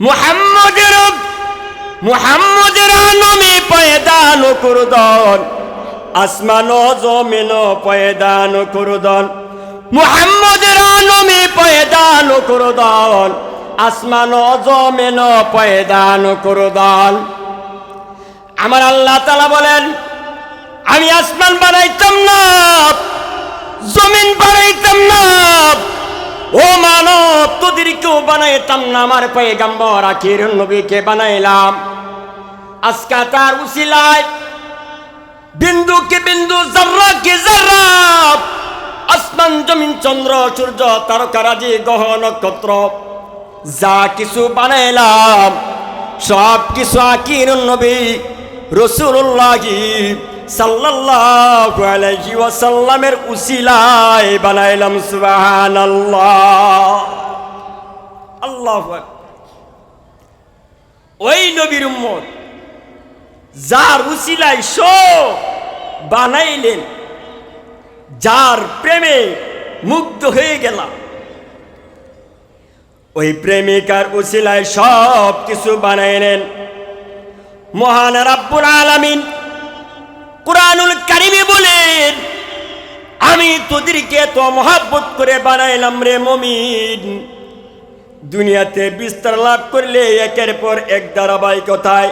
মুহাম্মদের মুহাম্মদের নমি পয়দান করুদন আসমান জমিন পয়দান করুদন মুহাম্মদের নমি পয়দান করুদন আসমান জমিন পয়দান করুদন আমার আল্লাহ তালা বলেন, আমি আসমান বানাইতাম না, জমিন বানাইতাম না ও মানব তোদেরকেও বানাইতাম না আমার পয়গাম্বর, আখির নবীকে বানাইলাম। আজকা তার উসিলায় বিন্দু কে বিন্দু জাররা কে জাররা আসমান, জমিন, চন্দ্র, সূর্য তারকারাজি গ্রহ, নক্ষত্র, যা কিছু বানাইলাম সব কিছু আকির নবী রসুল্লাহি সাল্লাল্লাহু আলাইহি ওয়াসাল্লামের উসিলায় বানাইলাম, সুবহানাল্লাহ। আল্লাহু ওই নবীর উম্মত যার উসিলায় শো বানাইলেন, যার প্রেমে মুগ্ধ হয়ে গেলাম। ওই প্রেমিকার উসিলায় সব কিছু বানাইলেন। মহান রাব্বুল আলামিন কোরআনুল কারিমে বলেন, আমি তোদেরকে তো মহাব্বত করে বানাইলাম রে মমিন। দুনিয়াতে বিস্তার লাভ করলে একের পর এক ধারাবাহিকতায়।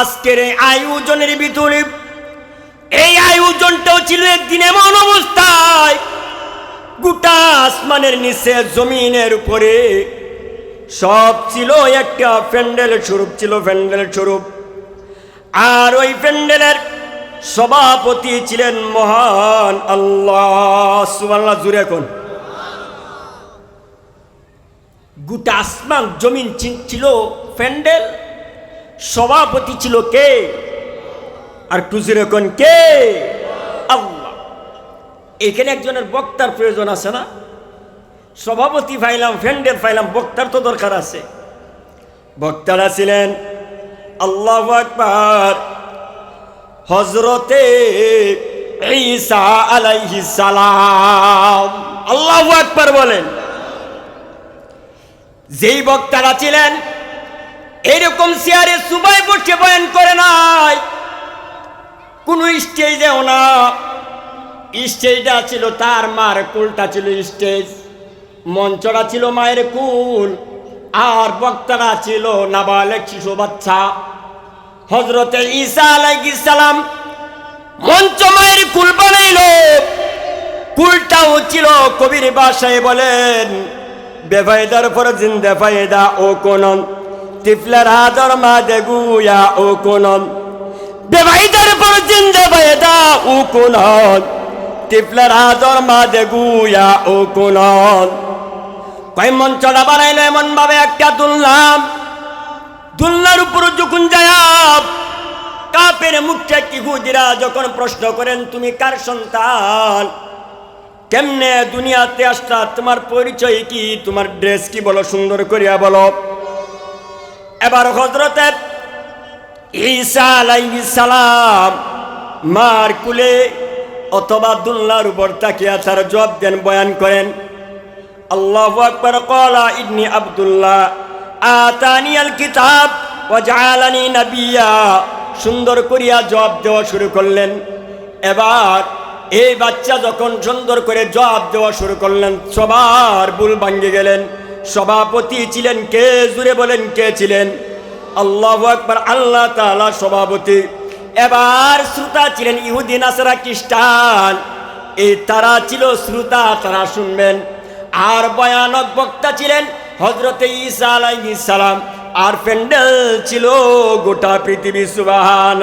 আজকের এই আয়োজনের ভিতরে, এই আয়োজনটাও ছিল একদিন এমন অবস্থায়, গোটা আসমানের নিচে জমিনের উপরে। সব ছিল একটা প্যান্ডেল স্বরূপ, ছিল প্যান্ডেল স্বরূপ। আর ওই প্যান্ডেলের সভাপতি ছিলেন মহান আল্লাহ। সুবাল্লাহ জুড়ে এখন। গোটা আসমান, জমিন ছিল প্যান্ডেল। সভাপতি ছিল কে? আর টুজুর এখন, কে? আল্লাহ। এখানে একজনের বক্তার প্রয়োজন আছে না? সভাপতি পাইলাম ফ্যান্ডেল পাইলাম, বক্তার তো দরকার আছে। বক্তারা ছিলেন আল্লাহ আকবার। হজরতে ঈসা আলাইহি সালাম। আল্লাহ আকবার বলেন। যেই বক্তারা ছিলেন, এরকম চেয়ারে সুবাই বসে বয়ান করে নাই। কোন স্টেজেও না। স্টেজটা ছিল তার মার কুলটা ছিল স্টেজ মঞ্চটা ছিল মায়ের কুল। আর বক্তারা ছিল নাবালেক শিশু বাচ্চা। হজরতে ঈসা আলাইহিস সালাম মঞ্চ মায়ের কুল বানাইল। কুলটাও ছিল কবির বাসায় বলেন, বেফায়দার পর জিন্দে ফায়দা ও কোন তিফলার হাদর মা দেগুয়া ও কোন বেফায়দার পর জিন্দে ফায়দা ও কোন তিফলার হাদর মা দেগুয়া ও কোন কয় মঞ্চটা বানাইলো এমন ভাবে একটা দুললাম দুলনার উপর যখন যায় কাপের মুখটা কি হুদিরা যখন প্রশ্ন করেন, তুমি কার সন্তান? কেমনে দুনিয়াতে আসলা? তোমার পরিচয় কি? তোমার ড্রেস কি বলো, সুন্দর করিয়া বলো। এবার হজরতের ঈসা সালাম মার কুলে অথবা দুল্লার উপর তাকিয়া তার জবাব দেন, বয়ান করেন, আল্লাহ আকবার, ক্বালা ইন্নী আব্দুল্লাহ। আতানি আল কিতাব জাআলানি নাবিয়্যা সুন্দর করিয়া জবাব দেওয়া শুরু করলেন। এবার এই বাচ্চা যখন সুন্দর করে জবাব দেওয়া শুরু করলেন, সবার ভুল ভাঙ্গে গেলেন। সভাপতি ছিলেন কে? জুড়ে বলেন কে ছিলেন? আল্লাহ আকবার, আল্লাহ তাআলা সভাপতি। এবার শ্রোতা ছিলেন ইহুদি, নাসারা খ্রিস্টান। এই তারা ছিল শ্রোতা, তারা শুনবেন। আর ভয়ানক বক্তা ছিলেন হজরতে ঈসা আলাইহিস সালাম আর প্যান্ডেল ছিল গোটা পৃথিবী সুবাহান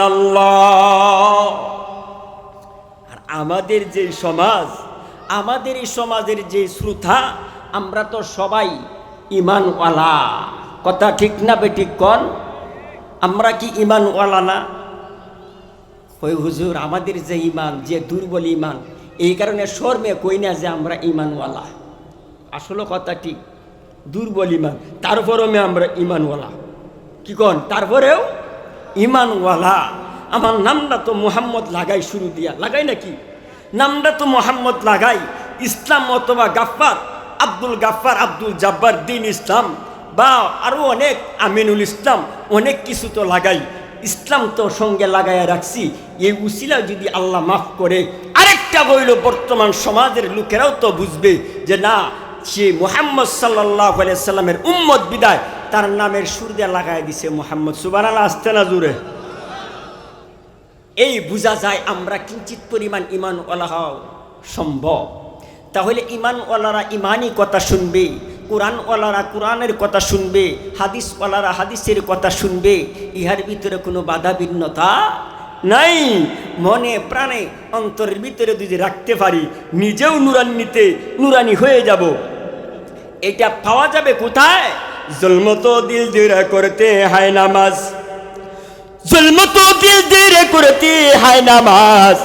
আর আমাদের যে সমাজ, আমাদের এই সমাজের যে শ্রোতা, আমরা তো সবাই ইমানওয়ালা কথা ঠিক না বেঠিক কন? আমরা কি ইমানওয়ালা না? ওই হুজুর, আমাদের যে ইমান যে দুর্বল ইমান এই কারণে শর্মে কই না যে আমরা ইমানওয়ালা আসলে কথা ঠিক। দুর্বল ইমান। তারপরেও আমি আমরা ইমানওয়ালা। কি কন? তারপরেও ইমানওয়ালা। আমার নামটা তো মোহাম্মদ লাগাই শুরু দিয়া। লাগাই নাকি নামটা তো মোহাম্মদ লাগাই। ইসলাম অথবা গাফফার, আব্দুল গাফফার, আব্দুল জাব্বার দিন ইসলাম বা আরও অনেক আমিনুল ইসলাম, অনেক কিছু তো লাগাই। ইসলাম তো সঙ্গে লাগাইয়া রাখছি। এই উসিলা যদি আল্লাহ মাফ করে, আরেকটা বইল বর্তমান সমাজের লোকেরাও তো বুঝবে যে না সে মোহাম্মদ সাল্লাহ সাল্লামের উম্মত বিদায়, তার নামের সুর দিয়ে লাগাই দিছে মোহাম্মদ। সুবান আল্লাহ আসতে না জুড়ে এই বোঝা যায় আমরা কিঞ্চিত পরিমাণ ইমান ওলাহ সম্ভব। তাহলে ইমানওয়ালারা ইমানই কথা শুনবে, কোরআনওয়ালারা কোরআনের কথা শুনবে, হাদিসওয়ালারা হাদিসের কথা শুনবে, ইহার ভিতরে কোনো বাধা ভিন্নতা নাই। মনে প্রাণে অন্তরের ভিতরে যদি রাখতে পারি, নিজেও নুরান্নিতে নুরানি হয়ে যাব। এটা পাওয়া যাবে কোথায়? জলমতো দিল দিরা করতে হায় নামাজ। জলমতো দিল দিরা করতে হায় নামাজ।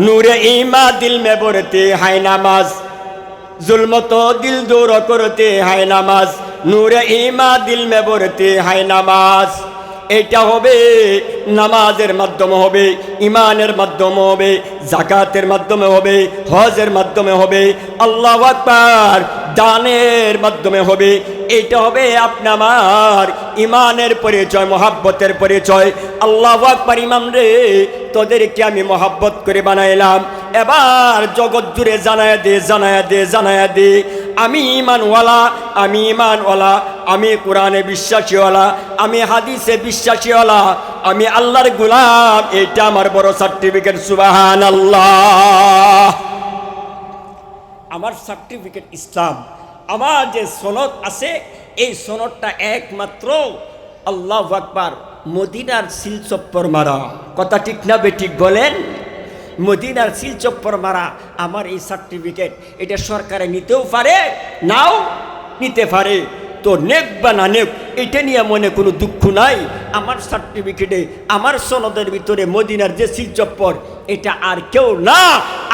নূরে ইমা দিল মে বরতে হায় নামাজ। জুলমত দিল দূর করতে হায় নামাজ। নূরে ইমা দিল মে বরতে হায় নামাজ। এটা হবে নামাজের মাধ্যমে হবে ইমানের মাধ্যমে হবে জাকাতের মাধ্যমে হবে, হজের মাধ্যমে হবে, আল্লাহ আকবার দানের মাধ্যমে হবে। এইটা হবে আপনার ইমানের পরিচয়, মহাব্বতের পরিচয়। আল্লাহ আকবর ইমাম রে, তোদেরকে আমি মহাব্বত করে বানাইলাম। এবার জগৎ জুড়ে জানায় দে জানায় দে জানায় দে। আমি ইমানওয়ালা আমি ইমানওয়ালা আমি কোরআনে বিশ্বাসীওয়ালা, আমি হাদিসে বিশ্বাসীওয়ালা, আমি আল্লাহর গুলাম এটা আমার বড় সার্টিফিকেট সুবাহান আল্লাহ আমার সার্টিফিকেট ইসলাম, আমার যে সনদ আছে, এই সনদটা একমাত্র আল্লাহ আকবার মদিনার শিলচপ্পর মারা। কথা ঠিক না বেঠিক বলেন? মদিনার শিলচপ্পর মারা, আমার এই সার্টিফিকেট এটা সরকারে নিতেও পারে, নাও নিতে পারে। তো নেক বা না নেক, এটা নিয়ে মনে কোনো দুঃখ নাই। আমার সার্টিফিকেটে আমার সনদের ভিতরে মদিনার যে শিলচপ্পর এটা আর কেউ না।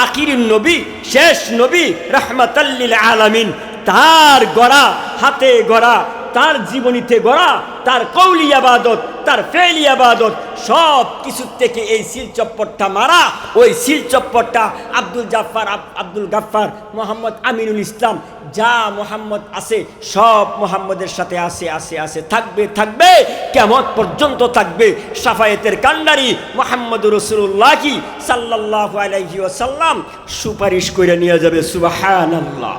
আকির নবী, শেষ নবী, রহমাতাল্লিল আলামিন, তার গড়া, হাতে গড়া, তার জীবনীতে গড়া, তার কৌলি আবাদত তার ফেলি আবাদত, সব কিছুর থেকে এই শিল চপ্পরটা মারা। ওই শিল চপ্পরটা আব্দুল জাফর আব্দুল গাফার মোহাম্মদ আমিনুল ইসলাম, যা মোহাম্মদ আছে, সব মোহাম্মদের সাথে আছে আছে আছে। থাকবে থাকবে, কেমন পর্যন্ত থাকবে, সাফায়েতের কান্ডারি মোহাম্মদ রসুল্লাহ কি সাল্লাহ আলাইহি ওয়াসাল্লাম সুপারিশ করে নিয়ে যাবে সুবাহান আল্লাহ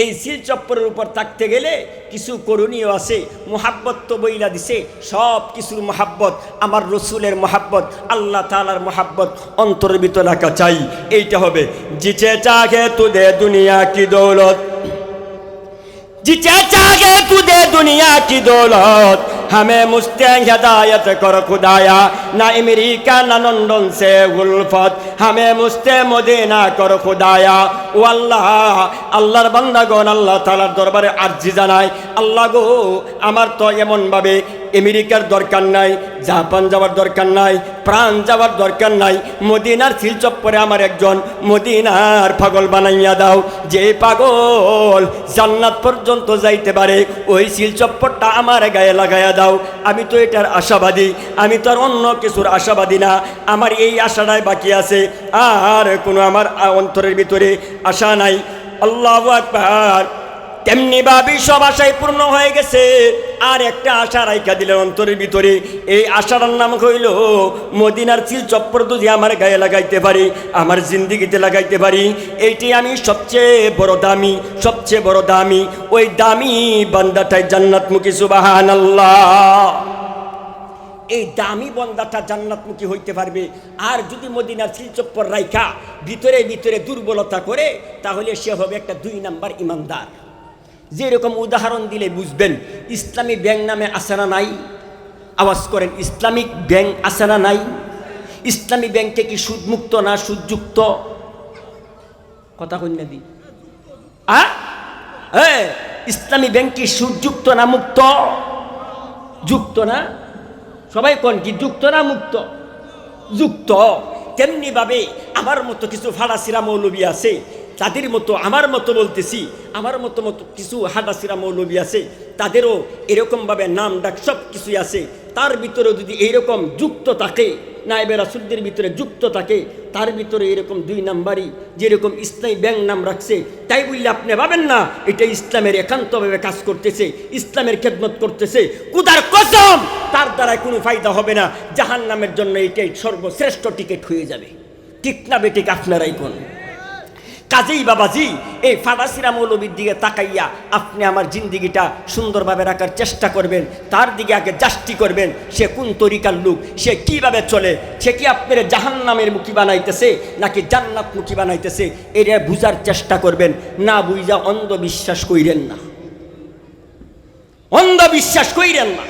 এই শিলচপ্পরের উপর থাকতে গেলে কিছু করণীয় আছে, মোহাব্বত তো বইলা দিছে, সব কিছুর মহাব্বত, আমার রসুলের মহাব্বত, আল্লাহ তালার মহাব্বত, অন্তরের ভিতর রাখা চাই, এইটা হবে, জিচে চাহে তুদে দুনিয়া কি দৌলত? জিচে চাহে তুদে দুনিয়া কি দৌলত? हमें मुस्ते हिदायत कर खुदाया ना अमेरिका ना लंदन से उल्फत हमें मुस्ते मदीना कर खुदाया ও আল্লাহ আল্লাহর বান্দাগণ আল্লাহ তালার দরবারে আর্জি জানায় আল্লাহ গো আমার তো এমনভাবে আমেরিকার দরকার নাই, জাপান যাওয়ার দরকার নাই প্রাণ যাওয়ার দরকার নাই, মদিনার শিলচপ্পরে আমার একজন মদিনার পাগল বানাইয়া দাও, যে পাগল জান্নাত পর্যন্ত যাইতে পারে, ওই শিলচপ্পরটা আমার গায়ে লাগাইয়া দাও। আমি তো এটার আশাবাদী, আমি তো আর অন্য কিছুর আশাবাদী না, আমার এই আশাটাই বাকি আছে, আর কোনো আমার অন্তরের ভিতরে আশা নাই। আল্লাহ আকবার। তেমনি ভাবি সব আশাই পূর্ণ হয়ে গেছে। আর একটা আশা রাইখা দিলেন অন্তরের ভিতরে। এই আশাটার নাম হইল, মদিনার চিল চপ্পর যদি আমার গায়ে লাগাইতে পারি, আমার জিন্দিগিতে লাগাইতে পারি, এইটি আমি সবচেয়ে বড় দামি, সবচেয়ে বড় দামি। ওই দামি বান্দাটাই জান্নাতমুখী সুবাহান আল্লাহ এই দামি বন্দাটা জান্নাতমুখী হইতে পারবে। আর যদি মদিনার শিলচপ্পর রাইখা ভিতরে ভিতরে দুর্বলতা করে, তাহলে সে হবে একটা দুই নাম্বার ইমানদার। যেরকম উদাহরণ দিলে বুঝবেন, ইসলামী ব্যাংক নামে আছে আসানা নাই? আওয়াজ করেন, ইসলামিক ব্যাংক আছে আসানা নাই? ইসলামী ব্যাংকে কি সুদমুক্ত না সুদযুক্ত? কথা কন্যা দি। ইসলামী ব্যাংক কি সুদযুক্ত না মুক্ত? যুক্ত না? সবাই কোন কি, যুক্ত না মুক্ত? যুক্ত। তেমনিভাবে আমার মতো কিছু ফাড়াসিরা মৌলবী আছে তাদের মতো, আমার মতো বলতেছি, আমার মতো মতো কিছু হাডাসিরা মৌলবী আছে, তাদেরও এরকমভাবে নাম ডাক সব কিছুই আছে। তার ভিতরে যদি এইরকম যুক্ত থাকে নাইবে রাসুলদের ভিতরে যুক্ত থাকে, তার ভিতরে এরকম দুই নাম্বারই যেরকম ইসলামী ব্যাংক নাম রাখছে, তাই বললে আপনি ভাবেন না, এটা ইসলামের একান্তভাবে কাজ করতেছে, ইসলামের খেদমত করতেছে। কুদার কসম, তার দ্বারা কোনো ফায়দা হবে না। জাহান নামের জন্য এটাই সর্বশ্রেষ্ঠ টিকিট হয়ে যাবে। ঠিক না বেটিক আপনারাই কোন? কাজেই বাবাজি, এই ফাবাসিরা মৌলবীর দিকে তাকাইয়া আপনি আমার জিন্দিগিটা সুন্দরভাবে রাখার চেষ্টা করবেন, তার দিকে আগে জাস্টি করবেন, সে কোন তরিকার লোক, সে কীভাবে চলে, সে কি আপনার জাহান নামের মুখী বানাইতেছে, নাকি জান্নাত মুখী বানাইতেছে, এটা বুঝার চেষ্টা করবেন, না বুঝা অন্ধবিশ্বাস কইরেন না। অন্ধবিশ্বাস কইরেন না।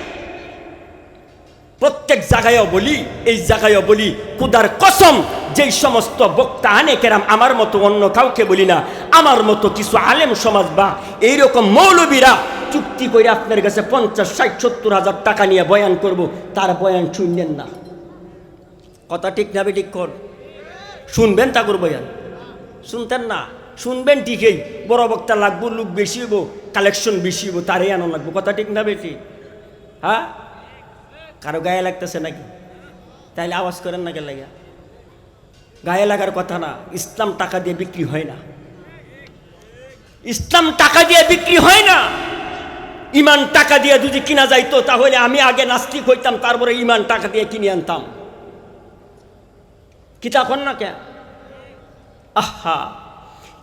প্রত্যেক জায়গায়ও বলি, এই জায়গায়ও বলি কুদার কসম যেই সমস্ত বক্তা আনে কেরাম আমার মতো অন্য কাউকে বলি না, আমার মতো কিছু আলেম সমাজ বা এইরকম মৌলবীরা চুক্তি করে আপনার কাছে পঞ্চাশ, ষাট, সত্তর হাজার টাকা নিয়ে বয়ান করব, তার বয়ান শুনলেন না। কথা ঠিক না ঠিক কর। শুনবেন ঠাকুর বয়ান। শুনতেন না? শুনবেন ঠিকই। বড় বক্তা লাগবো, লোক বেশি হইব, কালেকশন বেশি হইব, তারই আনো লাগবো। কথা ঠিক না বেটি হ্যাঁ? কারও গায়ে লাগতেছে নাকি? তাইলে আওয়াজ করেন না কে লাগে গায়ে লাগার কথা না, ইসলাম টাকা দিয়ে বিক্রি হয় না। ইসলাম টাকা দিয়ে বিক্রি হয় না। ইমান টাকা দিয়ে যদি কিনা যাইতো, তাহলে আমি আগে নাস্তিক হইতাম, তারপরে ইমান টাকা দিয়ে কিনে আনতাম। কি তখন না কে আহা!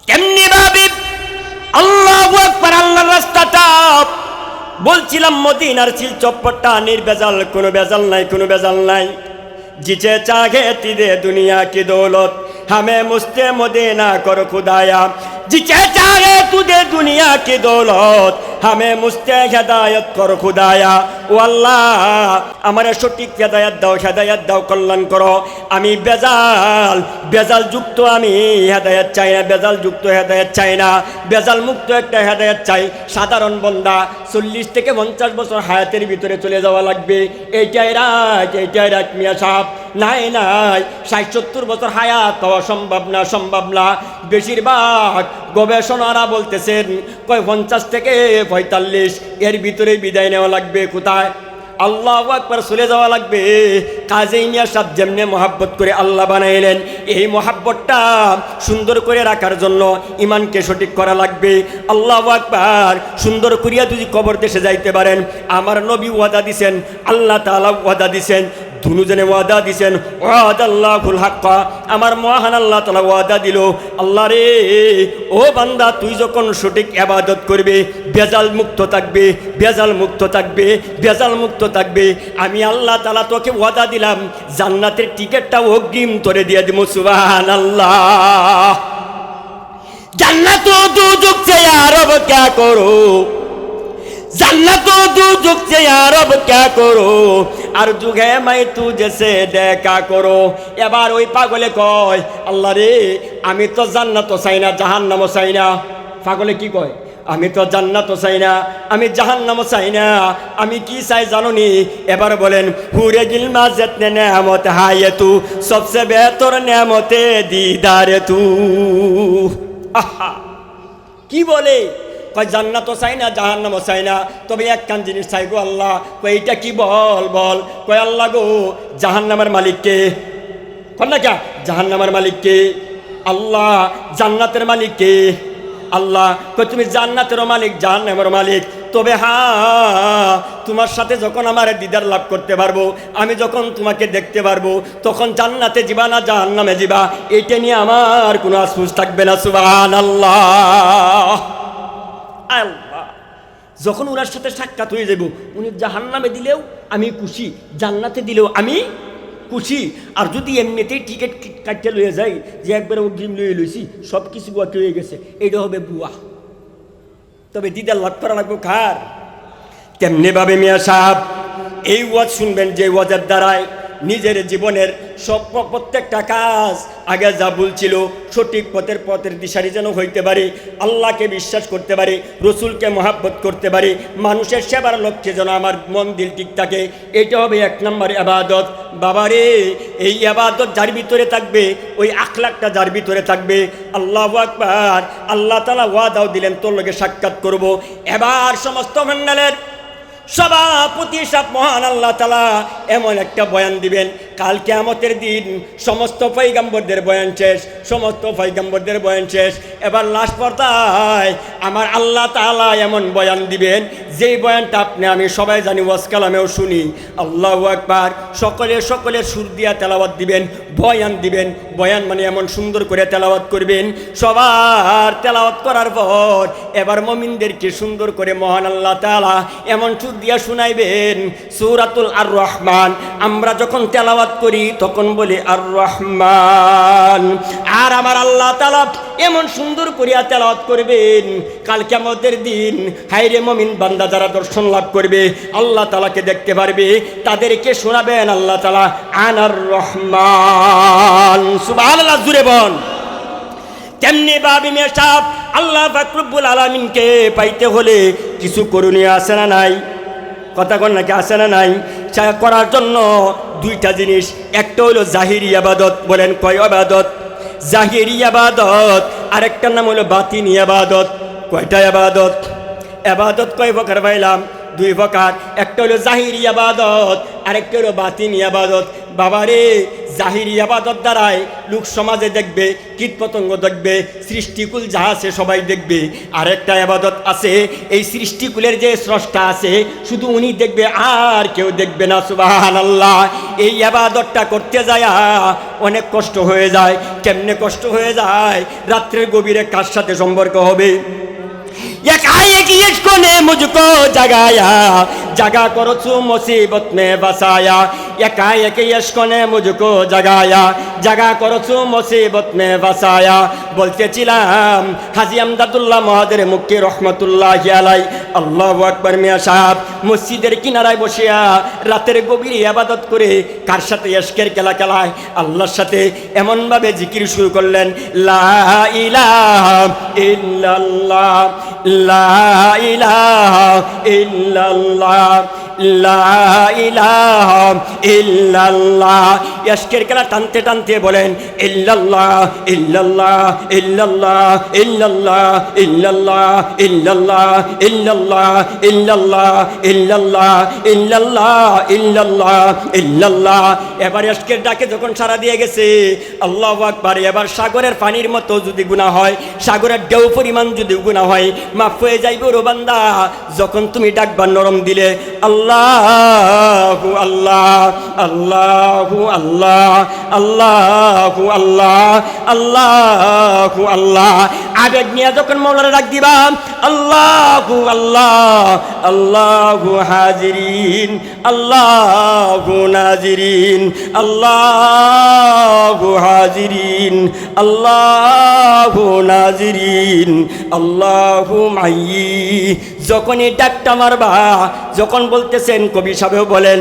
কেমনি ভাবি? আল্লাহ একবার রাস্তাটা। বলছিলাম, মদিনার চিল চপ্পটটা নির্বেজাল কোনো বেজাল নাই, কোনো বেজাল নাই। जिसे चाहे तिदे दुनिया की दौलत हमें मुस्ते मदीना कर खुदाया जिसे चाहे तुझे दुनिया की दौलत हमें मुस्ते হেদায়ত কর খুদায়া ও আল্লাহ আমার সঠিক হেদায়ত দাও হেদায়ত দাও কল্যাণ করো আমি বেজাল বেজাল যুক্ত আমি হেদায়ত চাই না বেজাল যুক্ত হেদায়ত চাই না বেজাল মুক্ত একটা হেদায়ত চাই সাধারণ বন্দা চল্লিশ থেকে পঞ্চাশ বছর হায়াতের ভিতরে চলে যাওয়া লাগবে এইটাই রাজ এইটাই রাজ মিয়া সাহেব নাই নাই ষাট সত্তর বছর হায়াত পাওয়া সম্ভব না সম্ভব না বেশিরভাগ গবেষণারা বলতেছেন, কয় পঞ্চাশ থেকে পঁয়তাল্লিশ, এর ভিতরে বিদায় নেওয়া লাগবে কোথায়? আল্লাহ একবার চলে যাওয়া লাগবে। কাজেই মিয়া সাহ যেমনি মহাব্বত করে আল্লাহ বানাইলেন। এই মহাব্বতটা সুন্দর করে রাখার জন্য ইমানকে সঠিক করা লাগবে। আল্লাহ একবার সুন্দর করিয়া যদি কবর দেশে যাইতে পারেন, আমার নবী ওয়াদা দিছেন, আল্লাহ তালা ওয়াদা দিছেন। দুজনে ওয়াদা দিছেন ওয়াদ আল্লাহুল হাক্কা। আমার মহান আল্লাহ তালা ওয়াদা দিল, আল্লাহ রে, ও বান্দা, তুই যখন সঠিক আবাদত করবে বেজাল মুক্ত থাকবে বেজাল মুক্ত থাকবে বেজাল মুক্ত থাকবে, আমি আল্লাহ তালা তোকে ওয়াদা দিলাম, জান্নাতের টিকিটটাও অগ্রিম তরে দিয়ে দিব সুবাহান আল্লাহ জান্নাত দুজুক চেয়ে আরব ক্যা করো? জান্নাত দুজুক চেয়ে আরব ক্যা করো? আর যুগে মাই তু জেসে দেখা করো। এবার ওই পাগলে কয়, আল্লাহ রে, আমি তো জান্নাতও চাই না, জাহান্নামও চাই না। পাগলে কি কয়, আমি তো জান্নাতও চাই না, আমি জাহান্নামও চাই না, আমি কি চাই জানো নি এবার বলেন, হুরে গিল মাজেত নেমত হায়ে তু সবসে বেহতর নেমতে দিদারে তু। আহা! কি বলে? কয়, জান্নাতও চাই না, জাহান্নামও চাই না। তবে এক কান জিনিস চাই গো আল্লাহ, কয়, এইটা কি বল বল। কয়, আল্লাহ গো, জাহান্নামের মালিককে কন না কে? জাহান্নামের মালিককে আল্লাহ, জান্নাতের মালিককে আল্লাহ, কয়, তুমি জান্নাতেরও মালিক জাহান্নামের মালিক। তবে হ্যাঁ তোমার সাথে যখন আমার দিদার লাভ করতে পারব, আমি যখন তোমাকে দেখতে পারব, তখন জান্নাতে যাবা না, জাহান্নামে যাবা? এইটা নিয়ে আমার কোনো আফসোস থাকবে না সুবাহান আল্লাহ আল্লাহ। যখন ওনার সাথে সাক্ষাৎ হয়ে যাব উনি জাহান্নামে দিলেও আমি খুশি, জান্নাতে দিলেও আমি খুশি। আর যদি এমনিতেই টিকিট কাটতে লয়ে যাই, যে একবারে অগ্রিম লয়ে লইছি, সব কিছু গুয়াকে হয়ে গেছে। এটা হবে বুয়া। তবে দিদার লাভ করা লাগবো কার? তেমনি ভাবে মিয়া সাহেব, এই ওয়াজ শুনবেন যে ওয়াজের দ্বারায় নিজের জীবনের সব প্রত্যেকটা কাজ আগে যা বলছিল সঠিক পথের পথের দিশারি যেন হইতে পারে, আল্লাহকে বিশ্বাস করতে পারে, রসুলকে মহাব্বত করতে পারে, মানুষের সেবার লক্ষ্যে যেন আমার মন দিল ঠিক থাকে এটা হবে এক নম্বর আবাদত। বাবারে, এই আবাদত যার ভিতরে থাকবে, ওই আখলাকটা যার ভিতরে থাকবে? আল্লাহ আকবার, আল্লাহ তালা ওয়াদাও দিলেন, তোর লগে সাক্ষাৎ করব। এবার সমস্ত মন্ডলের সভাপতি সাপ মহান আল্লাহ তালা এমন একটা বয়ান দিবেন কাল কেয়ামতের দিন সমস্ত পৈগম্বরদের বয়ান শেষ, সমস্ত পৈগম্বরদের বয়ান শেষ। এবার লাস্ট পর্দায় আমার আল্লাহ তালা এমন বয়ান দিবেন, যেই বয়ানটা আপনি আমি সবাই জানি, ওয়াজ কালামেও শুনি। আল্লাহ একবার সকলে সকলের সুর দিয়া তেলাওয়াত দিবেন, বয়ান দিবেন। বয়ান মানে এমন সুন্দর করে তেলাওয়াত করবেন, সবার তেলাওয়াত করার পর এবার মমিনদেরকে সুন্দর করে মহান আল্লাহ তালা এমন সুর দিয়া শুনাইবেন, সৌরাতুল আর রহমান আমরা যখন তেলাওয়াত করি, তখন বলি আর রহমান আর আমার আল্লাহ তালা এমন সুন্দর করিয়া তেলাওয়াত করবেন, কাল কেমতের দিন হাইরে মমিন বান্দা যারা দর্শন লাভ করবে, আল্লাহ তালাকে দেখতে পারবে, তাদেরকে শোনাবেন আল্লাহ তালা আনার রহমান সুবাহ আল্লাহ জুড়ে বন তেমনি বাবি মেশাব, আল্লাহ ফাকরুবুল আলমিনকে পাইতে হলে কিছু করণীয় আছে না নাই? কথা নাকি আসে না নাই? করার জন্য দুইটা জিনিস। একটা হলো জাহিরি আবাদত, বলেন কয় আবাদত? জাহিরি আবাদত, আরেকটার নাম হলো বাতিনি আবাদত। কয়টা আবাদত? আবাদত কয় প্রকার পাইলাম দুই প্রকার। একটা হলো জাহিরি আবাদত, আরেকটা হলো বাতিনি আবাদত। বাবারে জাহিরি আবাদত দ্বারাই লোক সমাজে দেখবে কীট পতঙ্গ দেখবে সৃষ্টিকুল যা আছে সবাই দেখবে আরেকটা আবাদত আছে এই সৃষ্টিকুলের যে স্রষ্টা আছে শুধু উনি দেখবে আর কেউ দেখবে না সুবাহান আল্লাহ এই আবাদতটা করতে যায় অনেক কষ্ট হয়ে যায় কেমনে কষ্ট হয়ে যায় রাত্রের গভীরে কার সাথে সম্পর্ক হবে एकाएक इसको ने मुझको जगाया जगा करो तू मुसीबत में बसाया एकाएक इसको ने मुझको जगाया जगा करो तू मुसीबत में बसाया বলতেছিলাম হাজি আমদাদুল্লাহ মহাদের মুক্তি রহমতুল্লাহ আলাই আল্লাহ আকবর মিয়া সাহেব মসজিদের কিনারায় বসিয়া রাতের গভীরে আবাদত করে কার সাথে এশকের খেলা খেলায় আল্লাহর সাথে এমনভাবে জিকির শুরু করলেন লা ইলাহা ইল্লাল্লাহ লা ইলাহা ইল্লাল্লাহ লা ইলাহা ইল্লাল্লাহ এশকের খেলা টানতে টানতে বলেন ইল্লাল্লাহ ইল্লাল্লাহ ইল্লাল্লাহ ইল্লাল্লাহ ইল্লাল্লাহ ইল্লাল্লাহ ইল্লাল্লাহ ইল্লাল্লাহ ইল্লাল্লাহ ইল্লাল্লাহ ইল্লাল্লাহ ইল্লাল্লাহ এবার এশকের ডাকে যখন সারা দিয়ে গেছে আল্লাহ আকবার এবার সাগরের পানির মতো যদি গুণা হয় সাগরের ঢেউ পরিমাণ যদি গুণা হয় মাফ হয়ে যাইব রোবান্দা যখন তুমি ডাকবার নরম দিলে আল্লাহ আল্লাহ আল্লাহ আল্লাহ আল্লাহ আল্লাহ আল্লাহ আল্লাহ। আবেগ নিয়ে যখন মৌলানা ডাক দিবা, আল্লাহ আল্লাহ আল্লাহ হাজিরিন, আল্লাহ নাজিরিন, আল্লাহ হাজিরিন, আল্লাহ নাজিরিন, আল্লাহ মাই যখনই ডাকটা মারবা, যখন বলতেছেন কবি সাহেব বলেন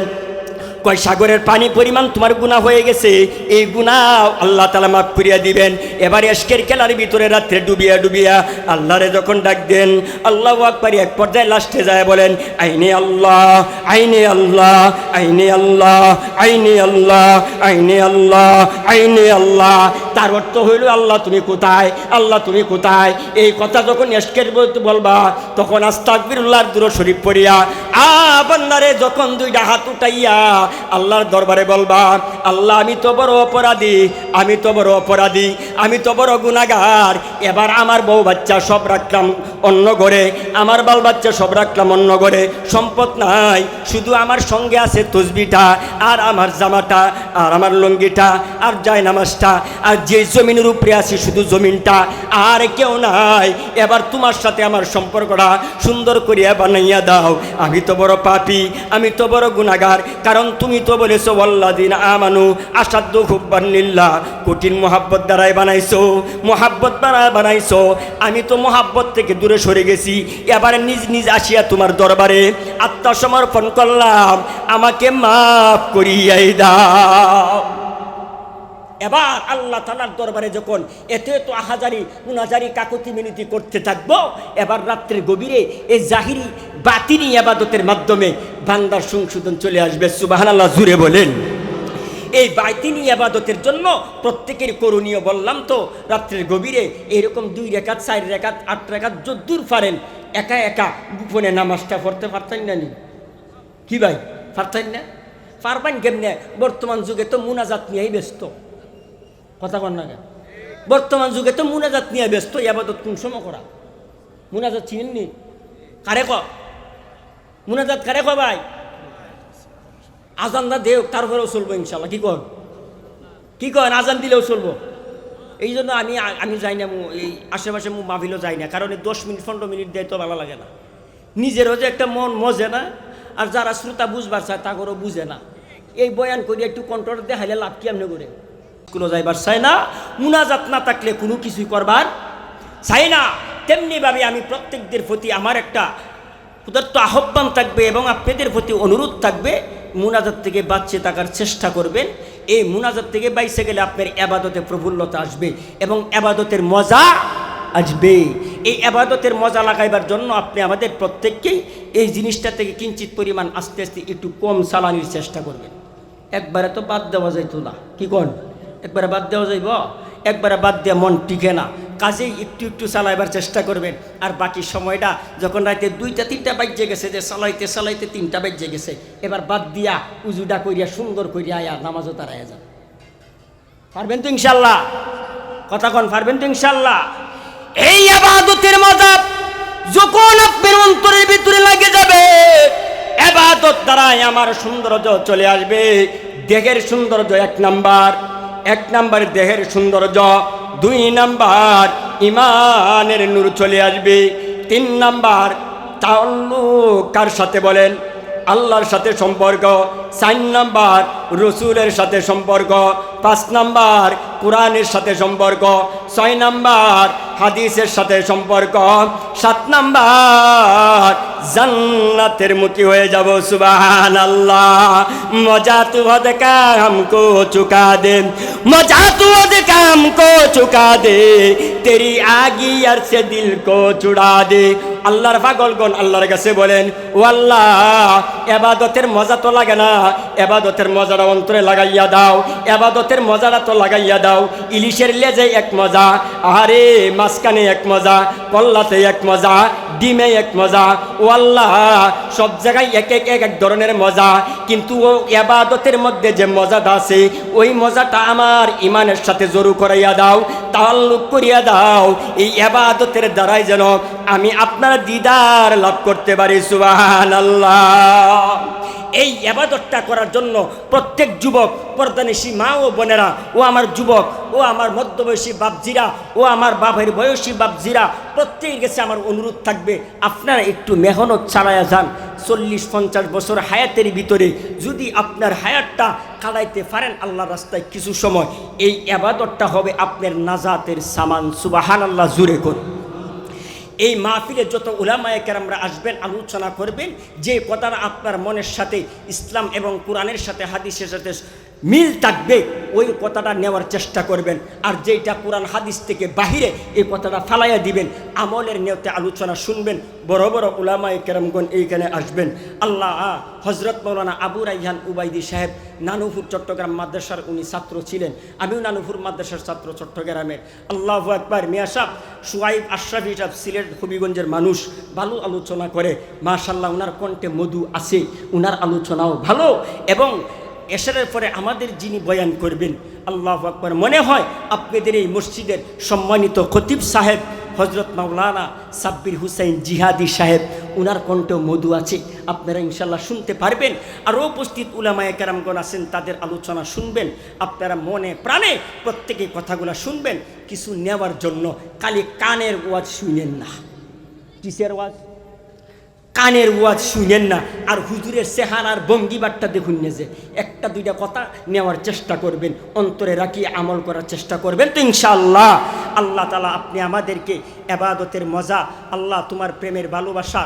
কয় সাগরের পানি পরিমাণ তোমার গুণা হয়ে গেছে, এই গুণা আল্লাহ তালা মাফ করিয়া দিবেন। এবার এসকের খেলার ভিতরে রাত্রে ডুবিয়া ডুবিয়া আল্লাহরে যখন ডাক দেন, আল্লাহ আকবারি এক পর্যায়ে লাস্টে যায় বলেন, আইনে আল্লাহ আইনে আল্লাহ আইনে আল্লাহ আইনে আল্লাহ আইনে আল্লাহ আইনে আল্লাহ। তার অর্থ হইল, আল্লাহ তুমি কোথায়? আল্লাহ তুমি কোথায়? এই কথা যখন এসকের বলবা, তখন আস্তাকবিরুল্লাহর দূর শরীফ পড়িয়া বন্দারে, যখন দুইটা হাত উঠাইয়া আল্লাহর দরবারে বলবা, আল্লাহ, আমি তো বড় অপরাধী, আমি তো বড় অপরাধী, আমি তো বড় গুণাগার এবার আমার বউ বাচ্চা সব রাখলাম অন্য ঘরে, আমার বাল বাচ্চা সব রাখলাম অন্য ঘরে, সম্পদ নাই, শুধু আমার সঙ্গে আছে তসবিটা, আর আমার জামাটা, আর আমার লুঙ্গিটা, আর যায় নামাজটা আর যে জমিনের উপরে আছি শুধু জমিনটা, আর কেউ নাই, এবার তোমার সাথে আমার সম্পর্কটা সুন্দর করিয়া বানাইয়া দাও, আমি তো বড় পাপি, আমি তো বড় গুণাগার কারণ তুমি তো বলেছ দিন আমানু আসাধ্য খুব বান্নিল্লা কঠিন মোহাব্বত দ্বারাই বানাইছো, মোহাব্বত দ্বারা বানাইছো। আমি তো মোহাব্বত থেকে দূরে সরে গেছি, এবারে নিজ নিজ আসিয়া তোমার দরবারে আত্মসমর্পণ করলাম। আমাকে মাফ করিয়াই দাও। এবার আল্লাহ তালার দরবারে যখন এত এত আহাজারি উনাজারি কাকতি মিনতি করতে থাকব, এবার রাত্রের গভীরে এই জাহিরি বাতিনি আবাদতের মাধ্যমে বান্দার সংশোধন চলে আসবে সুবাহান আল্লাহ জুড়ে বলেন। এই বাইতিনি আবাদতের জন্য প্রত্যেকের করণীয় বললাম তো, রাত্রের গভীরে এরকম দুই রেখাত, চার রেখাত, আট রেখাত যদ্দূর পারেন, একা একা গোপনে নামাজটা পড়তে পারতেন না নি? কি ভাই, পারতেন না? পারবেন কেমনে? বর্তমান যুগে তো মুনাজাত নিয়েই ব্যস্ত। কথা কন না কেন? বর্তমান যুগে তো মুনাজাত নিয়ে ব্যস্ত ইয়াবাদত কোন সময় করা? মুনাজাত চিনেননি কারে ক মুনাজাত কারে ক ভাই? আজান না দেও, তারপরেও চলবো ইনশাল্লাহ কি কর কি কর আজান দিলেও চলবো। এই জন্য আমি আমি যাই না এই আশেপাশে মু মাহফিলও যাই না, কারণ এই দশ মিনিট, পনেরো মিনিট দেয় তো ভালো লাগে না। নিজেরও যে একটা মন মজে না, আর যারা শ্রোতা বুঝবার চায় তা করেও বুঝে না। এই বয়ান করি একটু কন্ট্রোল দেখাইলে লাভ কি আমনে করে? কোনো যাইবার চাই না, মুনাজাত না থাকলে কোনো কিছুই করবার চাই না। তেমনিভাবে আমি প্রত্যেকদের প্রতি আমার একটা উদাত্ত আহ্বান থাকবে এবং আপনাদের প্রতি অনুরোধ থাকবে, মুনাজাত থেকে বাঁচে থাকার চেষ্টা করবেন। এই মুনাজাত থেকে বাইসে গেলে আপনার আবাদতে প্রফুল্লতা আসবে এবং আবাদতের মজা আসবে। এই আবাদতের মজা লাগাইবার জন্য আপনি আমাদের প্রত্যেককেই এই জিনিসটা থেকে কিঞ্চিত পরিমাণ আস্তে আস্তে একটু কম চালানির চেষ্টা করবেন। একবারে তো বাদ দেওয়া যাইতো না। কি কন? একবারে বাদ দেওয়া যাইব। একবারে বাদ দেওয়া মন টিকে না। কাজেই একটু একটু চালাইবার চেষ্টা করবেন। আর বাকি সময়টা যখন রাতে দুইটা, তিনটা বাজ্যে গেছে যে চালাইতে চালাইতে তিনটা বাজ্যে গেছে, এবার বাদ দিয়া উজুটা করিয়া সুন্দর করিয়া আয়া, নামাজও তারাইয়া যান। পারবেন তো ইনশাল্লাহ কথা কন, পারবেন তো ইনশাল্লাহ এই আবাদতের মজা যখন আপনার অন্তরের ভিতরে লাগে যাবে এবাদত দ্বারাই আমার সৌন্দর্য চলে আসবে। দেহের সৌন্দর্য এক নাম্বার। এক নাম্বার দেহের সৌন্দর্য, দুই নাম্বার ইমানের নূর চলে আসবে, তিন নাম্বার তাল্লু কার সাথে বলেন? আল্লাহর সাথে সম্পর্ক, চার নাম্বার রসুলের সাথে সম্পর্ক, পাঁচ নাম্বার কোরআনের সাথে সম্পর্ক, ছয় নাম্বার হাদিসের সাথে সম্পর্ক। সাত নাম্বার, জান্নাতের মুখী হয়ে যাব সুবাহান আল্লাহ মজা তু হদ কাম কো চুকা দে। মজা তু হদ কাম কো চুকা দে। তেরি আগি আর সে দিল কো চুড়া দে। আল্লাহর পাগলগণ আল্লাহর কাছে বলেন ও আল্লাহ এবাদতের মজা তো লাগে না। এবাদতের মজাটা অন্তরে লাগাইয়া দাও। এবাদতের মজাটা তো লাগাইয়া দাও। ইলিশের লেজে এক মজা, আহারে, মাঝখানে এক মজা, পল্লাতে এক মজা ডিমে এক মজা। ও আল্লাহ, সব জায়গায় এক এক এক এক ধরনের মজা। কিন্তু ও এবাদতের মধ্যে যে মজাটা আছে, ওই মজাটা আমার ইমানের সাথে জরু করাইয়া দাও তাল্লুক করিয়া দাও। এই এবাদতের দ্বারাই যেন আমি আপনার দিদার লাভ করতে পারি সুবাহ আল্লাহ এই আবাদতটা করার জন্য প্রত্যেক যুবক পর্দানিসী মা ও বোনেরা, ও আমার যুবক, ও আমার মধ্যবয়সী বাপজিরা, ও আমার বাপের বয়সী বাপজিরা, প্রত্যেকের কাছে আমার অনুরোধ থাকবে, আপনারা একটু মেহনত চালায়া যান। চল্লিশ, পঞ্চাশ বছর হায়াতের ভিতরে যদি আপনার হায়াতটা কাটাইতে পারেন আল্লাহ রাস্তায় কিছু সময়, এই আবাদতটা হবে আপনার নাজাতের সামান। সুবাহান আল্লাহ জুড়ে করুন এই মাহফিলে যত উলামায় কেরামরা আসবেন, আলোচনা করবেন, যে কথাটা আপনার মনের সাথে ইসলাম এবং কোরআনের সাথে, হাদিসের সাথে মিল থাকবে, ওই কথাটা নেওয়ার চেষ্টা করবেন। আর যেটা কোরআন হাদিস থেকে বাহিরে, এই কথাটা ফালাইয়া দিবেন। আমলের নেওতে আলোচনা শুনবেন। বড় বড় উলামায়ে কেরামগণ এইখানে আসবেন। আল্লাহ হজরত মৌলানা আবু রাইহান উবাইদি সাহেব, নানুপুর চট্টগ্রাম মাদ্রাসার উনি ছাত্র ছিলেন। আমিও নানুপুর মাদ্রাসার ছাত্র চট্টগ্রামের। আল্লাহ একবার মিয়া সাহ, সুয়াইব আশরাফি সাহেব সিলেট হবিগঞ্জের মানুষ। ভালো আলোচনা করে। মাশাল্লাহ ওনার কণ্ঠে মধু আছে। ওনার আলোচনাও ভালো। এবং এশারের পরে আমাদের যিনি বয়ান করবেন, আল্লাহ আকবর, মনে হয় আপনাদের এই মসজিদের সম্মানিত খতিব সাহেব হজরত মাওলানা সাব্বির হুসাইন জিহাদি সাহেব, উনার কণ্ঠ মধু আছে, আপনারা ইনশাল্লাহ শুনতে পারবেন। আরও উপস্থিত উলামায়ে কেরামগণ আছেন, তাদের আলোচনা শুনবেন, আপনারা মনে প্রাণে প্রত্যেকে কথাগুলো শুনবেন, কিছু নেওয়ার জন্য খালি কানের ওয়াজ শুনেন না। কিসের ওয়াজ? কানের ওয়াজ শুনেন না, আর হুজুরের চেহারার ভঙ্গিবারটা দেখুন না যে, একটা দুইটা কথা নেওয়ার চেষ্টা করবেন, অন্তরে রাখি আমল করার চেষ্টা করবেন তো ইনশাআল্লাহ। আল্লাহ তালা আপনি আমাদেরকে এবাদতের মজা, আল্লাহ তোমার প্রেমের ভালোবাসা